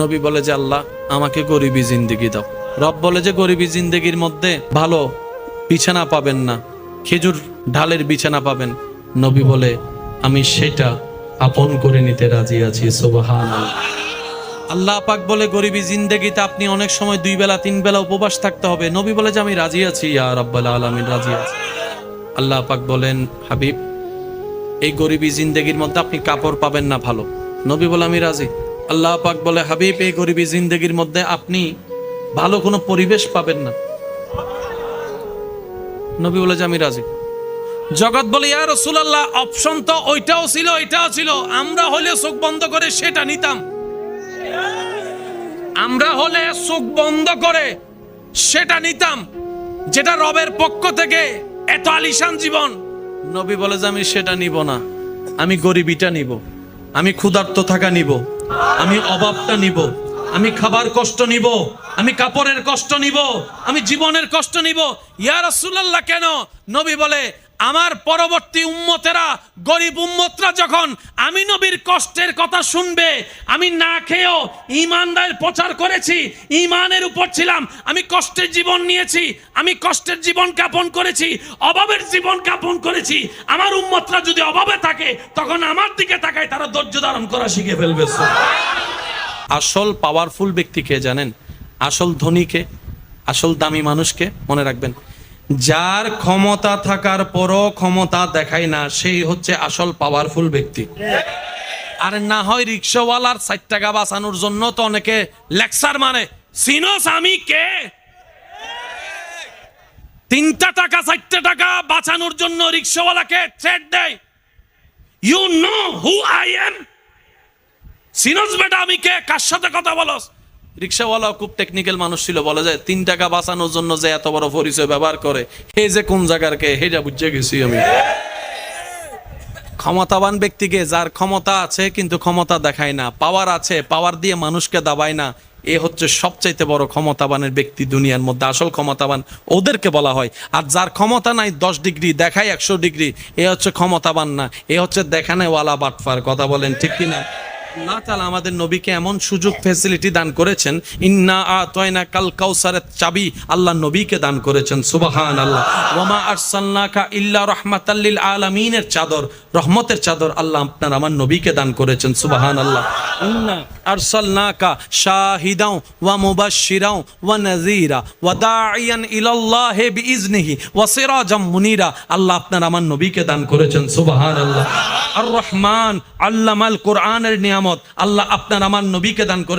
নবী বলে যে, আল্লাহ, আমাকে গরিবী জিন্দেগি দাও। রব বলে যে, গরিবী জিন্দেগির মধ্যে ভালো বিছানা পাবেন না, খেজুর ঢালের বিছানা পাবেন। নবী বলে, আমি সেটা আপন করে নিতে রাজি আছি সুবহান আল্লাহ পাক বলে, গরিবী জিন্দেগিতে আপনি অনেক সময় দুই বেলা, তিন বেলা উপবাস থাকতে হবে। নবী বলে যে, আমি রাজি আছি, ইয়া রাজি আছি। আল্লাহ পাক বলেন, হাবিব, এই গরিবী জিন্দেগির মধ্যে আপনি কাপড় পাবেন না ভালো। নবী বলে, আমি রাজি। আল্লাহ পাক বলে, হাবিব, এই গরিবী জিন্দেগির মধ্যে আপনি ভালো কোনো পরিবেশ পাবেন না। নবী বলে, যে আমি রাজি। জগৎ বলে, ইয়া রাসূলুল্লাহ অপশন তো ওইটাও ছিল ওইটাও ছিল। আমরা হলে চোখ বন্ধ করে সেটা নিতাম। আমরা হলে চোখ বন্ধ করে সেটা নিতাম, যেটা রবের পক্ষ থেকে এত আলিশান জীবন। নবী বলে, যে আমি সেটা নিব না। আমি গরিবিটা নিব। আমি ক্ষুধার্ত থাকা নিব। আমি অভাবটা নিব। আমি খাবার কষ্ট নিব। আমি কাপড়ের কষ্ট নিব। আমি জীবনের কষ্ট নিব। ইয়া রাসূলুল্লাহ কেন? নবী বলে আমার পরবর্তী উম্মতেরা, গরিব উম্মতরা যখন আমি নবীর কষ্টের কথা শুনবে, আমি না খেয়েও ইমানদার প্রচার করেছি ইমানের উপর ছিলাম, আমি কষ্টের জীবন নিয়েছি, আমি কষ্টের জীবন যাপন করেছি, অভাবের জীবন যাপন করেছি, আমার উম্মতরা যদি অভাবে থাকে, তখন আমার দিকে তাকায় তারা ধৈর্য ধারণ করা শিখে ফেলবে। আসল পাওয়ারফুল ব্যক্তিকে জানেন? আসল ধনীকে আসল দামি মানুষকে মনে রাখবেন যার ক্ষমতা থাকার পরও ক্ষমতা দেখায় না, সেই হচ্ছে আসল পাওয়ারফুল ব্যক্তি। আর না হয় রিক্সাওয়ালার ষাট টাকা বাঁচানোর জন্য তো অনেকে লেকচার মানে সিনোস আমি কে? তিনটা টাকা, চারটে টাকা বাঁচানোর জন্য রিক্সাওয়ালাকে থ্রেট দেয়। You know who I am সিনোস বেটা, আমি কে? কার সাথে কথা বলস? রিক্সাওয়ালা খুব টেকনিক্যাল মানুষ ছিল, বলা যায় তিন টাকা বাঁচানোর জন্য যে এত বড় পরিচয় ব্যবহার করে, হে যে কোন জায়গার কে, হেটা বুঝে গেছি আমি। ক্ষমতাবান ব্যক্তিকে যার ক্ষমতা আছে কিন্তু ক্ষমতা দেখায় না পাওয়ার আছে পাওয়ার দিয়ে মানুষকে দাবায় না, এ হচ্ছে সবচাইতে বড় ক্ষমতাবানের ব্যক্তি দুনিয়ার মধ্যে, আসল ক্ষমতাবান ওদেরকে বলা হয়। আর যার ক্ষমতা নাই দশ ডিগ্রি, দেখায় একশো ডিগ্রি, এ হচ্ছে ক্ষমতাবান না, এ হচ্ছে দেখানেওয়ালা বাটফার, কথা বলেন ঠিক কিনা? আল্লাহ তাআলা আমাদের নবীকে এমন সুযোগ ফেসিলিটি দান করেছেন, ইন্না কাল চাবি আল্লাহ নবীকে দান করেছেন। সুবহান আল্লাহ আলামিনের চাদর। রহমতের চাদর আল্লাহ আপনার, আমার নবীকে দান করেছেন। ইন্না ওয়া ওয়া নাযীরা ওয়া দাঈয়ান ইলাল্লাহি বিইজনিহি ওয়া সিরাজাম মুনীরা। আল্লাহ আপনার, আমার নবীকে দান করেছেন। আর রহমান আল্লামাল কোরআনের আল্লাহ আপনার আমার নবীকে দান করে